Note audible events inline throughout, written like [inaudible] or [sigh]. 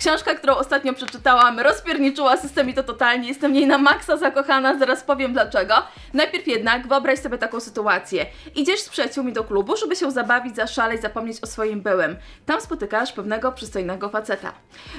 Książka, którą ostatnio przeczytałam, rozpierniczyła system i to totalnie. Jestem w niej na maksa zakochana, zaraz powiem dlaczego. Najpierw jednak wyobraź sobie taką sytuację. Idziesz z przyjaciółmi do klubu, żeby się zabawić, zaszaleć, zapomnieć o swoim byłym. Tam spotykasz pewnego przystojnego faceta.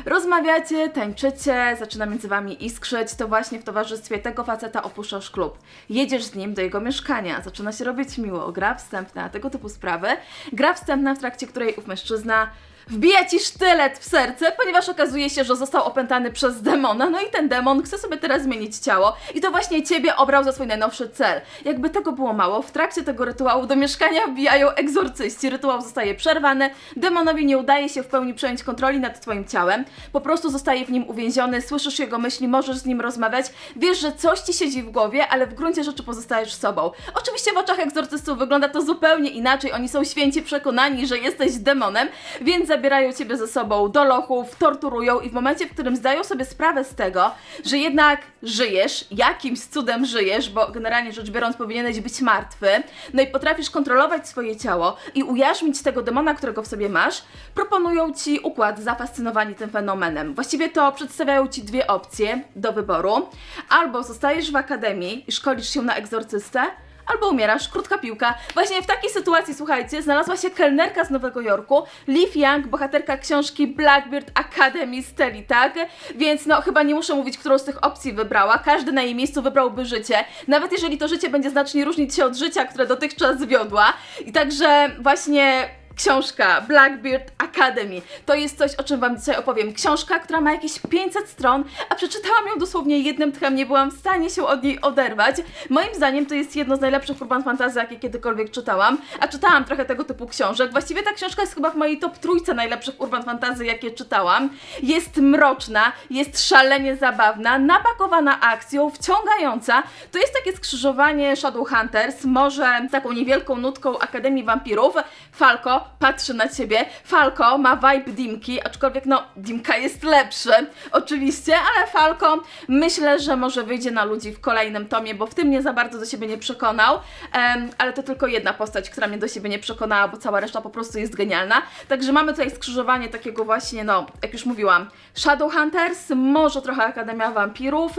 Rozmawiacie, tańczycie, zaczyna między wami iskrzyć, to właśnie w towarzystwie tego faceta opuszczasz klub. Jedziesz z nim do jego mieszkania, zaczyna się robić miło, gra wstępna, tego typu sprawy. Gra wstępna, w trakcie której ów mężczyzna wbija ci sztylet w serce, ponieważ okazuje się, że został opętany przez demona, no i ten demon chce sobie teraz zmienić ciało. I to właśnie ciebie obrał za swój najnowszy cel. Jakby tego było mało, w trakcie tego rytuału do mieszkania wbijają egzorcyści, rytuał zostaje przerwany, demonowi nie udaje się w pełni przejąć kontroli nad twoim ciałem, po prostu zostaje w nim uwięziony, słyszysz jego myśli, możesz z nim rozmawiać, wiesz, że coś ci siedzi w głowie, ale w gruncie rzeczy pozostajesz sobą. Oczywiście w oczach egzorcystów wygląda to zupełnie inaczej, oni są święci przekonani, że jesteś demonem, więc zabierają ciebie ze sobą do lochów, torturują i w momencie, w którym zdają sobie sprawę z tego, że jednak żyjesz, jakimś cudem żyjesz, bo generalnie rzecz biorąc powinieneś być martwy, no i potrafisz kontrolować swoje ciało i ujarzmić tego demona, którego w sobie masz, proponują ci układ zafascynowani tym fenomenem. Właściwie to przedstawiają ci dwie opcje do wyboru. Albo zostajesz w akademii i szkolisz się na egzorcystę, albo umierasz, krótka piłka. Właśnie w takiej sytuacji, słuchajcie, znalazła się kelnerka z Nowego Jorku, Liv Young, bohaterka książki Blackbeard Academy Steli, tak? Więc no, chyba nie muszę mówić, którą z tych opcji wybrała. Każdy na jej miejscu wybrałby życie. Nawet jeżeli to życie będzie znacznie różnić się od życia, które dotychczas wiodła. I także właśnie książka Blackbeard Academy. To jest coś, o czym Wam dzisiaj opowiem. Książka, która ma jakieś 500 stron, a przeczytałam ją dosłownie jednym tchem, nie byłam w stanie się od niej oderwać. Moim zdaniem to jest jedno z najlepszych urban fantasy, jakie kiedykolwiek czytałam, a czytałam trochę tego typu książek. Właściwie ta książka jest chyba w mojej top trójce najlepszych urban fantasy, jakie czytałam. Jest mroczna, jest szalenie zabawna, napakowana akcją, wciągająca. To jest takie skrzyżowanie Shadowhunters, może taką niewielką nutką Akademii Wampirów. Falco patrzy na ciebie. Falco ma vibe Dimki, aczkolwiek no, Dimka jest lepszy, oczywiście, ale Falco myślę, że może wyjdzie na ludzi w kolejnym tomie, bo w tym nie za bardzo do siebie nie przekonał, em, ale to tylko jedna postać, która mnie do siebie nie przekonała, bo cała reszta po prostu jest genialna. Także mamy tutaj skrzyżowanie takiego właśnie, no, jak już mówiłam, Shadowhunters, może trochę Akademia Wampirów,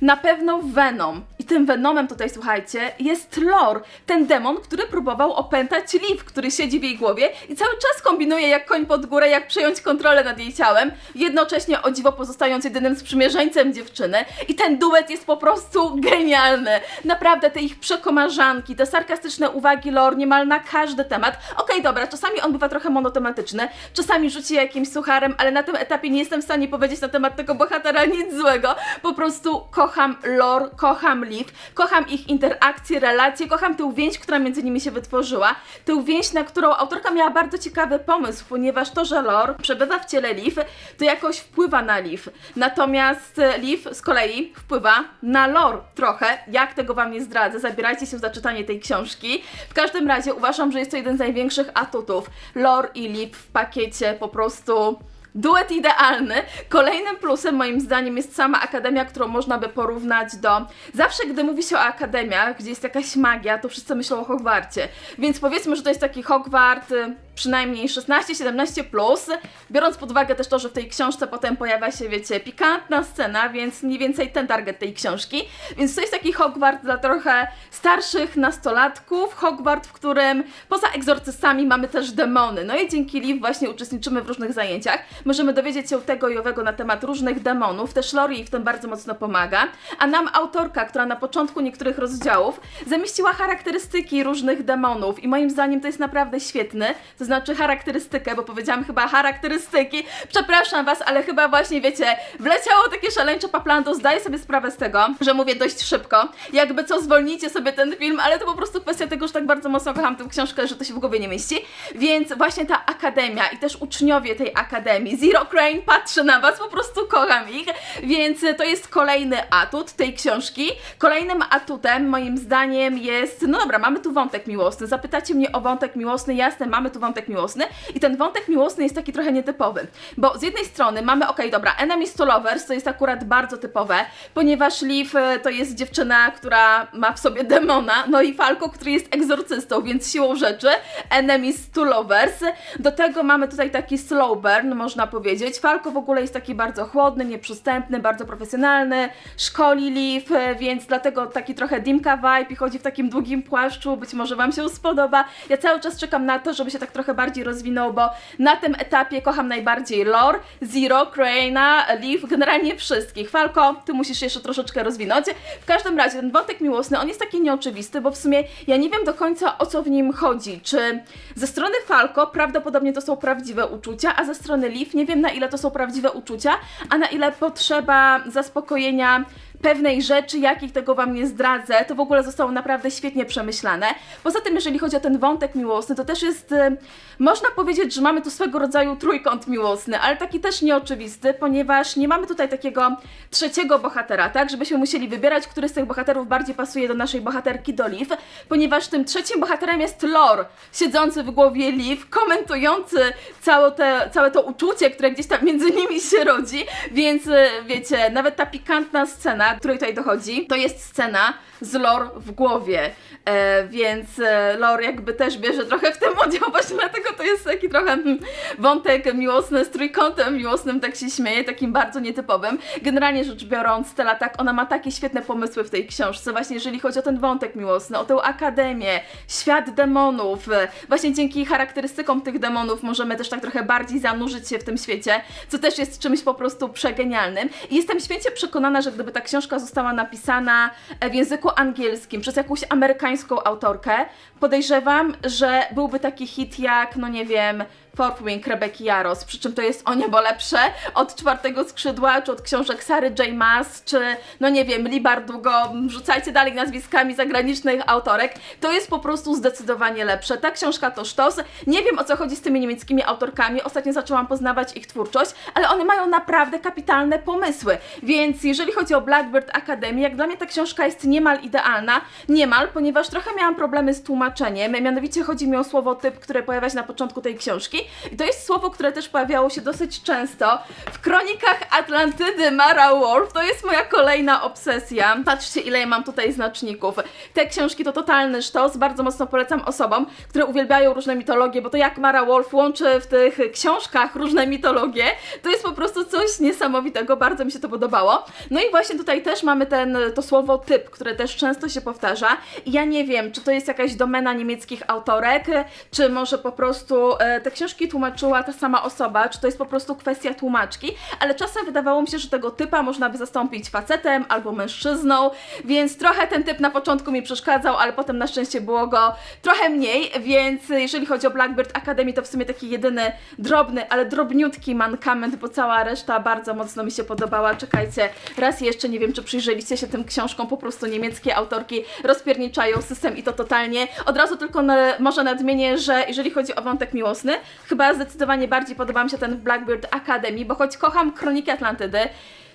na pewno Venom. I tym Venomem tutaj, słuchajcie, jest Lore, ten demon, który próbował opętać Liv, który siedzi w jej głowie i cały czas kombinuje jak koń pod górę, jak przejąć kontrolę nad jej ciałem, jednocześnie o dziwo pozostając jedynym sprzymierzeńcem dziewczyny. I ten duet jest po prostu genialny. Naprawdę te ich przekomarzanki, te sarkastyczne uwagi Lore niemal na każdy temat. Okej, dobra, czasami on bywa trochę monotematyczny, czasami rzuci jakimś sucharem, ale na tym etapie nie jestem w stanie powiedzieć na temat tego bohatera nic złego. Po prostu kocham Lore, kocham Liv, kocham ich interakcje, relacje, kocham tę więź, która między nimi się wytworzyła. Tę więź, na którą autorka miała bardzo ciekawy pomysł, ponieważ to, że Lore przebywa w ciele Liv, to jakoś wpływa na Liv. Natomiast e, Liv z kolei wpływa na Lore trochę. Jak tego Wam nie zdradzę, zabierajcie się za czytanie tej książki. W każdym razie uważam, że jest to jeden z największych atutów. Lore i Liv w pakiecie po prostu Duet idealny. Kolejnym plusem moim zdaniem jest sama akademia, którą można by porównać do. Zawsze, gdy mówi się o akademiach, gdzie jest jakaś magia, to wszyscy myślą o Hogwarcie. Więc powiedzmy, że to jest taki Hogwart y, przynajmniej 16-17 plus, biorąc pod uwagę też to, że w tej książce potem pojawia się, wiecie, pikantna scena, więc mniej więcej ten target tej książki. Więc to jest taki Hogwart dla trochę starszych nastolatków, Hogwart, w którym poza egzorcystami mamy też demony. No i dzięki Liv właśnie uczestniczymy w różnych zajęciach. Możemy dowiedzieć się tego i owego na temat różnych demonów, też Lori w tym bardzo mocno pomaga. A nam autorka, która na początku niektórych rozdziałów zamieściła charakterystyki różnych demonów i moim zdaniem to jest naprawdę świetny, to znaczy charakterystykę, bo powiedziałam chyba charakterystyki. Przepraszam Was, ale chyba właśnie wiecie, wleciało takie szaleńcze paplando, zdaję sobie sprawę z tego, że mówię dość szybko. Jakby co, zwolnijcie sobie ten film, ale to po prostu kwestia tego, że tak bardzo mocno kocham tę książkę, że to się w głowie nie mieści. Więc właśnie ta akademia i też uczniowie tej akademii, Zero Crane patrzy na Was, po prostu kocham ich, więc to jest kolejny atut tej książki. Kolejnym atutem moim zdaniem jest, no dobra, mamy tu wątek miłosny. Zapytacie mnie o wątek miłosny, jasne, mamy tu wątek wątek miłosny i ten wątek miłosny jest taki trochę nietypowy, bo z jednej strony mamy, okej, dobra, Enemies to Lovers, to jest akurat bardzo typowe, ponieważ Liv e, to jest dziewczyna, która ma w sobie demona, no i Falco, który jest egzorcystą, więc siłą rzeczy Enemies to Lovers. Do tego mamy tutaj taki slow burn, można powiedzieć. Falco w ogóle jest taki bardzo chłodny, nieprzystępny, bardzo profesjonalny, szkoli Liv, e, więc dlatego taki trochę dimka vibe i chodzi w takim długim płaszczu, być może Wam się spodoba. Ja cały czas czekam na to, żeby się tak trochę bardziej rozwinął, bo na tym etapie kocham najbardziej Lore, Zero, Crane'a, Liv, generalnie wszystkich. Falco, Ty musisz jeszcze troszeczkę rozwinąć. W każdym razie ten wątek miłosny, on jest taki nieoczywisty, bo w sumie ja nie wiem do końca o co w nim chodzi. Czy ze strony Falco prawdopodobnie to są prawdziwe uczucia, a ze strony Liv nie wiem na ile to są prawdziwe uczucia, a na ile potrzeba zaspokojenia pewnej rzeczy, jakich tego Wam nie zdradzę, to w ogóle zostało naprawdę świetnie przemyślane. Poza tym, jeżeli chodzi o ten wątek miłosny, to też jest, y, można powiedzieć, że mamy tu swego rodzaju trójkąt miłosny, ale taki też nieoczywisty, ponieważ nie mamy tutaj takiego trzeciego bohatera, tak, żebyśmy musieli wybierać, który z tych bohaterów bardziej pasuje do naszej bohaterki, do Liv, ponieważ tym trzecim bohaterem jest Lore, siedzący w głowie Liv, komentujący całe, te, całe to uczucie, które gdzieś tam między nimi się rodzi, więc y, wiecie, nawet ta pikantna scena, której tutaj dochodzi, to jest scena z Lore w głowie, e, więc e, Lore jakby też bierze trochę w tym udział, [laughs] właśnie dlatego to jest taki trochę hmm, wątek miłosny z trójkątem miłosnym, tak się śmieje, takim bardzo nietypowym. Generalnie rzecz biorąc, Stella tak, ona ma takie świetne pomysły w tej książce, właśnie jeżeli chodzi o ten wątek miłosny, o tę akademię, świat demonów, e, właśnie dzięki charakterystykom tych demonów możemy też tak trochę bardziej zanurzyć się w tym świecie, co też jest czymś po prostu przegenialnym. I jestem święcie przekonana, że gdyby ta książka została napisana e, w języku angielskim przez jakąś amerykańską autorkę, podejrzewam, że byłby taki hit jak, no nie wiem, Fourth Wing Rebeki Jaros, przy czym to jest o niebo lepsze od czwartego skrzydła, czy od książek Sary J. Maas, czy no nie wiem, Li Bardugo, rzucajcie dalej nazwiskami zagranicznych autorek, to jest po prostu zdecydowanie lepsze. Ta książka to sztos. Nie wiem o co chodzi z tymi niemieckimi autorkami, ostatnio zaczęłam poznawać ich twórczość, ale one mają naprawdę kapitalne pomysły, więc jeżeli chodzi o Blackbird Academy, jak dla mnie ta książka jest niemal idealna, niemal, ponieważ trochę miałam problemy z tłumaczeniem, mianowicie chodzi mi o słowo typ, które pojawia się na początku tej książki i to jest słowo, które też pojawiało się dosyć często w kronikach Atlantydy Mara Wolf. To jest moja kolejna obsesja. Patrzcie, ile ja mam tutaj znaczników. Te książki to totalny sztos. Bardzo mocno polecam osobom, które uwielbiają różne mitologie, bo to jak Mara Wolf łączy w tych książkach różne mitologie, to jest po prostu coś niesamowitego. Bardzo mi się to podobało. No i właśnie tutaj też mamy ten, to słowo typ, które też często się powtarza. I ja nie wiem, czy to jest jakaś domena niemieckich autorek, czy może po prostu e, te książki tłumaczyła ta sama osoba, czy to jest po prostu kwestia tłumaczki, ale czasem wydawało mi się, że tego typa można by zastąpić facetem albo mężczyzną, więc trochę ten typ na początku mi przeszkadzał, ale potem na szczęście było go trochę mniej, więc jeżeli chodzi o Blackbird Academy, to w sumie taki jedyny drobny, ale drobniutki mankament, bo cała reszta bardzo mocno mi się podobała. Czekajcie, raz jeszcze nie wiem, czy przyjrzeliście się tym książkom, po prostu niemieckie autorki rozpierniczają system i to totalnie. Od razu tylko na, może nadmienię, że jeżeli chodzi o wątek miłosny, chyba zdecydowanie bardziej podoba mi się ten w Blackbird Academy, bo choć kocham Kroniki Atlantydy,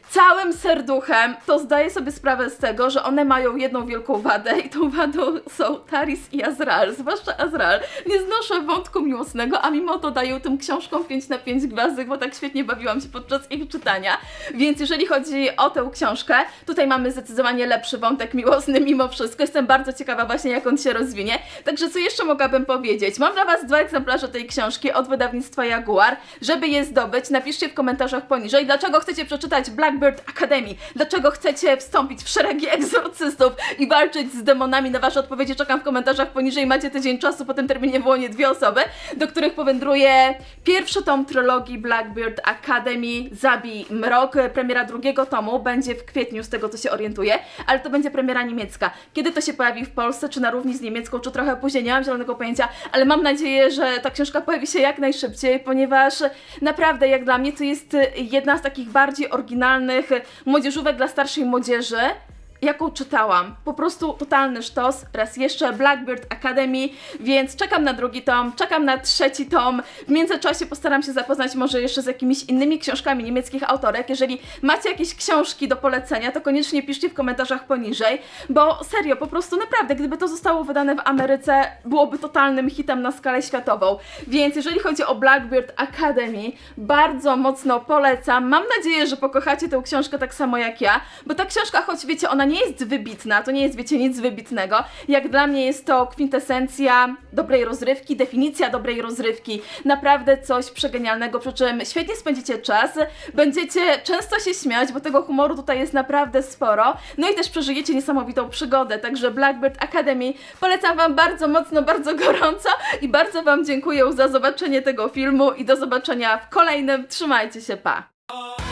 całym serduchem, to zdaję sobie sprawę z tego, że one mają jedną wielką wadę i tą wadą są Taris i Azrael, zwłaszcza Azrael. Nie znoszę wątku miłosnego, a mimo to dają tym książkom 5 na 5 gwiazdek, bo tak świetnie bawiłam się podczas ich czytania. Więc jeżeli chodzi o tę książkę, tutaj mamy zdecydowanie lepszy wątek miłosny mimo wszystko. Jestem bardzo ciekawa właśnie jak on się rozwinie. Także co jeszcze mogłabym powiedzieć? Mam dla Was dwa egzemplarze tej książki od wydawnictwa Jaguar. Żeby je zdobyć, napiszcie w komentarzach poniżej, dlaczego chcecie przeczytać Blackbird Academy. Dlaczego chcecie wstąpić w szeregi egzorcystów i walczyć z demonami? Na Wasze odpowiedzi czekam w komentarzach poniżej. Macie tydzień czasu, po tym terminie wyłonię dwie osoby, do których powędruje pierwszy tom trylogii Blackbird Academy Zabij Mrok. Premiera drugiego tomu będzie w kwietniu, z tego co się orientuję, ale to będzie premiera niemiecka. Kiedy to się pojawi w Polsce, czy na równi z niemiecką, czy trochę później, nie mam zielonego pojęcia, ale mam nadzieję, że ta książka pojawi się jak najszybciej, ponieważ naprawdę, jak dla mnie, to jest jedna z takich bardziej oryginalnych młodzieżówek dla starszej młodzieży, jaką czytałam. Po prostu totalny sztos. Raz jeszcze Blackbird Academy, więc czekam na drugi tom, czekam na trzeci tom. W międzyczasie postaram się zapoznać może jeszcze z jakimiś innymi książkami niemieckich autorek. Jeżeli macie jakieś książki do polecenia, to koniecznie piszcie w komentarzach poniżej, bo serio, po prostu naprawdę, gdyby to zostało wydane w Ameryce, byłoby totalnym hitem na skalę światową. Więc jeżeli chodzi o Blackbird Academy, bardzo mocno polecam. Mam nadzieję, że pokochacie tę książkę tak samo jak ja, bo ta książka, choć wiecie, ona nie jest wybitna, to nie jest, wiecie, nic wybitnego. Jak dla mnie jest to kwintesencja dobrej rozrywki, definicja dobrej rozrywki. Naprawdę coś przegenialnego, przy czym świetnie spędzicie czas, będziecie często się śmiać, bo tego humoru tutaj jest naprawdę sporo. No i też przeżyjecie niesamowitą przygodę, także Blackbird Academy polecam Wam bardzo mocno, bardzo gorąco i bardzo Wam dziękuję za zobaczenie tego filmu i do zobaczenia w kolejnym. Trzymajcie się, pa!